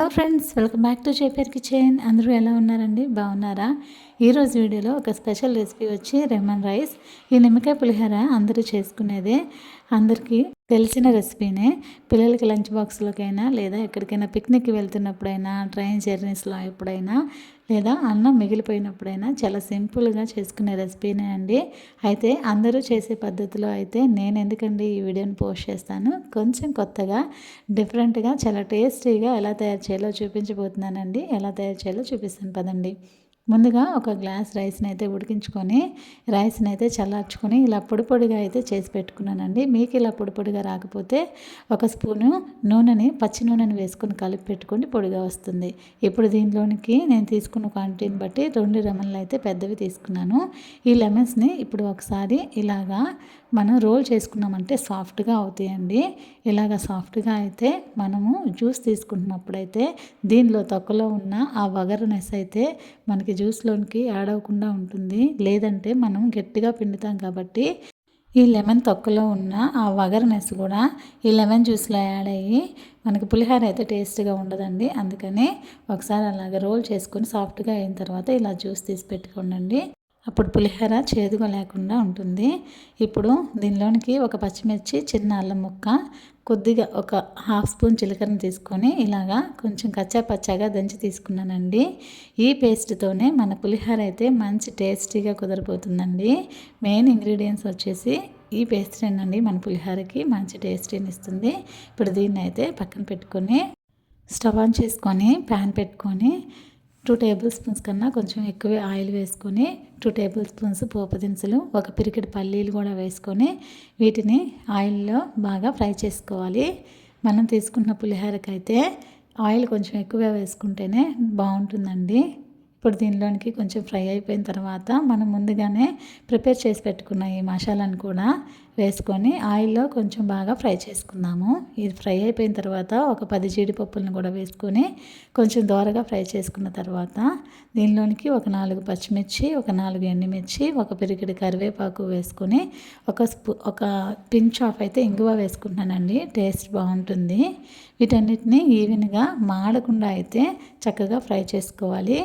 Hello friends welcome back to చేపేర్ kitchen అందరూ ఎలా ఉన్నారండి? బాగున్నారా? ఈరోజు వీడియోలో ఒక స్పెషల్ రెసిపీ వచ్చి లెమన్ రైస్ ఈ నిమ్మకాయ పులిహోర అందరూ చేసుకునేదే. అందరికీ తెలిసిన రెసిపీనే పిల్లలకి లంచ్ బాక్స్లోకైనా లేదా ఎక్కడికైనా పిక్నిక్కి వెళ్తున్నప్పుడైనా ట్రైన్ జర్నీస్లో ఎప్పుడైనా లేదా అన్నం మిగిలిపోయినప్పుడైనా చాలా సింపుల్గా చేసుకునే రెసిపీనే అండి. అయితే అందరూ చేసే పద్ధతిలో అయితే నేను ఎందుకండి ఈ వీడియోని పోస్ట్ చేస్తాను? కొంచెం కొత్తగా డిఫరెంట్గా చాలా టేస్టీగా ఎలా తయారు చేయాలో చూపించబోతున్నానండి. ఎలా తయారు చేయాలో చూపిస్తాను పదండి. ముందుగా ఒక గ్లాస్ రైస్ని అయితే ఉడికించుకొని రైస్ని అయితే చల్లార్చుకొని ఇలా పొడి పొడిగా అయితే చేసి పెట్టుకున్నానండి. మీకు ఇలా పొడి పొడిగా రాకపోతే ఒక స్పూను నూనెని పచ్చి నూనెని వేసుకొని కలిపి పెట్టుకుని పొడిగా వస్తుంది. ఇప్పుడు దీనిలోనికి నేను తీసుకున్న క్వాంటిటీని బట్టి రెండు లెమన్లు అయితే పెద్దవి తీసుకున్నాను. ఈ లెమన్స్ని ఇప్పుడు ఒకసారి ఇలాగా మనం రోల్ చేసుకున్నామంటే సాఫ్ట్గా అవుతాయండి. ఇలాగ సాఫ్ట్గా అయితే మనము జ్యూస్ తీసుకుంటున్నప్పుడైతే దీనిలో తొక్కలో ఉన్న ఆ వగరనెస్ అయితే మనకి జ్యూస్లోనికి యాడ్ అవ్వకుండా ఉంటుంది. లేదంటే మనం గట్టిగా పిండుతాం కాబట్టి ఈ లెమన్ తొక్కలో ఉన్న ఆ వగర్నెస్ కూడా ఈ లెమన్ జ్యూస్లో యాడ్ అయ్యి మనకి పులిహోర అయితే టేస్ట్గా ఉండదండి. అందుకని ఒకసారి అలాగ రోల్ చేసుకొని సాఫ్ట్గా అయిన తర్వాత ఇలా జ్యూస్ తీసి పెట్టుకోండి అప్పుడు పులిహోర చేదుగా లేకుండా ఉంటుంది. ఇప్పుడు దీనిలోనికి ఒక పచ్చిమిర్చి చిన్న అల్లం ముక్క కొద్దిగా ఒక హాఫ్ స్పూన్ చిలకరను తీసుకొని ఇలాగా కొంచెం కచ్చా పచ్చాగా దంచి తీసుకున్నానండి. ఈ పేస్ట్తోనే మన పులిహోర అయితే మంచి టేస్టీగా కుదరిపోతుందండి. మెయిన్ ఇంగ్రీడియంట్స్ వచ్చేసి ఈ పేస్ట్రేనండి మన పులిహోరకి మంచి టేస్టీని ఇస్తుంది. ఇప్పుడు దీన్ని అయితే పక్కన పెట్టుకొని స్టవ్ ఆన్ చేసుకొని ప్యాన్ పెట్టుకొని టూ టేబుల్ స్పూన్స్ కన్నా కొంచెం ఎక్కువ ఆయిల్ వేసుకొని టూ టేబుల్ స్పూన్స్ పోపు దినుసులు ఒక పిరికిడి పల్లీలు కూడా వేసుకొని వీటిని ఆయిల్లో బాగా ఫ్రై చేసుకోవాలి. మనం తీసుకున్న పులిహోరకైతే ఆయిల్ కొంచెం ఎక్కువ వేసుకుంటేనే బాగుంటుందండి. ఇప్పుడు దీనిలోనికి కొంచెం ఫ్రై అయిపోయిన తర్వాత మనం ముందుగానే ప్రిపేర్ చేసి పెట్టుకున్న ఈ మసాలాను కూడా వేసుకొని ఆయిల్లో కొంచెం బాగా ఫ్రై చేసుకుందాము. ఇది ఫ్రై అయిపోయిన తర్వాత ఒక పది జీడిపప్పులను కూడా వేసుకొని కొంచెం దోరగా ఫ్రై చేసుకున్న తర్వాత దీనిలోనికి ఒక నాలుగు పచ్చిమిర్చి ఒక నాలుగు ఎండుమిర్చి ఒక పిరికిడి కరివేపాకు వేసుకొని ఒక స్పూ ఒక పించ్ ఆఫ్ అయితే ఇంగువ వేసుకుంటున్నానండి. టేస్ట్ బాగుంటుంది. వీటన్నిటిని ఈవెన్గా మాడకుండా అయితే చక్కగా ఫ్రై చేసుకోవాలి.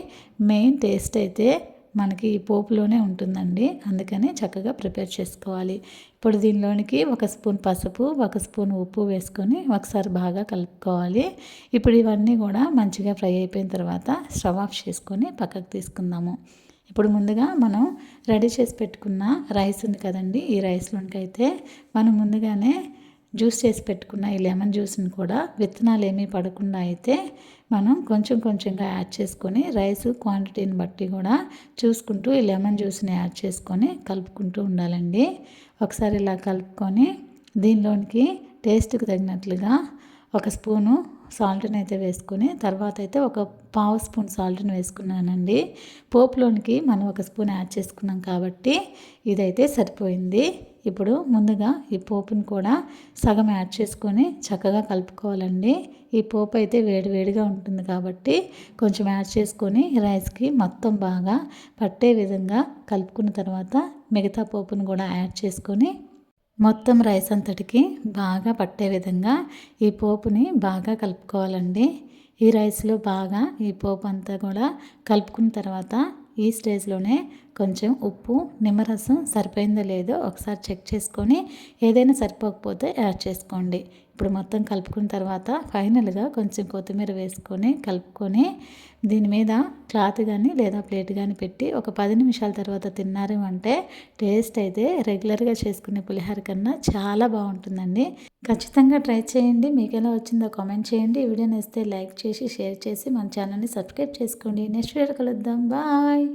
మెయిన్ టేస్ట్ అయితే మనకి ఈ పోపులోనే ఉంటుందండి. అందుకని చక్కగా ప్రిపేర్ చేసుకోవాలి. ఇప్పుడు దీనిలోనికి ఒక స్పూన్ పసుపు ఒక స్పూన్ ఉప్పు వేసుకొని ఒకసారి బాగా కలుపుకోవాలి. ఇప్పుడు ఇవన్నీ కూడా మంచిగా ఫ్రై అయిపోయిన తర్వాత స్టవ్ ఆఫ్ చేసుకొని పక్కకు తీసుకుందాము. ఇప్పుడు ముందుగా మనం రెడీ చేసి పెట్టుకున్న రైస్ ఉంది కదండి ఈ రైస్లోనికి అయితే మనం ముందుగానే జ్యూస్ చేసి పెట్టుకున్న ఈ లెమన్ జ్యూస్ని కూడా విత్తనాలు ఏమీ పడకుండా అయితే మనం కొంచెం కొంచెంగా యాడ్ చేసుకొని రైస్ క్వాంటిటీని బట్టి కూడా చూసుకుంటూ ఈ లెమన్ జ్యూస్ని యాడ్ చేసుకొని కలుపుకుంటూ ఉండాలండి. ఒకసారి ఇలా కలుపుకొని దీనిలోనికి టేస్ట్కి తగినట్లుగా ఒక స్పూను సాల్ట్ని అయితే వేసుకొని తర్వాత అయితే ఒక పావు స్పూన్ సాల్ట్ని వేసుకున్నానండి. పోపులోనికి మనం ఒక స్పూన్ యాడ్ చేసుకున్నాం కాబట్టి ఇదైతే సరిపోయింది. ఇప్పుడు ముందుగా ఈ పోపుని కూడా సగం యాడ్ చేసుకొని చక్కగా కలుపుకోవాలండి. ఈ పోపు అయితే వేడివేడిగా ఉంటుంది కాబట్టి కొంచెం యాడ్ చేసుకొని రైస్కి మొత్తం బాగా పట్టే విధంగా కలుపుకున్న తర్వాత మిగతా పోపును కూడా యాడ్ చేసుకొని మొత్తం రైస్ అంతటికి బాగా పట్టే విధంగా ఈ పోపుని బాగా కలుపుకోవాలండి. ఈ రైస్లో బాగా ఈ పోపు అంతా కూడా కలుపుకున్న తర్వాత ఈ స్టేజ్లోనే కొంచెం ఉప్పు నిమ్మరసం సరిపోయిందో లేదో ఒకసారి చెక్ చేసుకొని ఏదైనా సరిపోకపోతే యాడ్ చేసుకోండి. ఇప్పుడు మొత్తం కలుపుకున్న తర్వాత ఫైనల్గా కొంచెం కొత్తిమీర వేసుకొని కలుపుకొని దీని మీద క్లాత్ కానీ లేదా ప్లేట్ కానీ పెట్టి ఒక పది నిమిషాల తర్వాత తిన్నారు అంటే టేస్ట్ అయితే రెగ్యులర్గా చేసుకునే పులిహోర కన్నా చాలా బాగుంటుందండి. ఖచ్చితంగా ట్రై చేయండి. మీకు ఎలా వచ్చిందో కామెంట్ చేయండి. ఈ వీడియోని నేస్తే లైక్ చేసి షేర్ చేసి మన ఛానల్ని సబ్స్క్రైబ్ చేసుకోండి. నెక్స్ట్ వీడియో కలుద్దాం. బాయ్.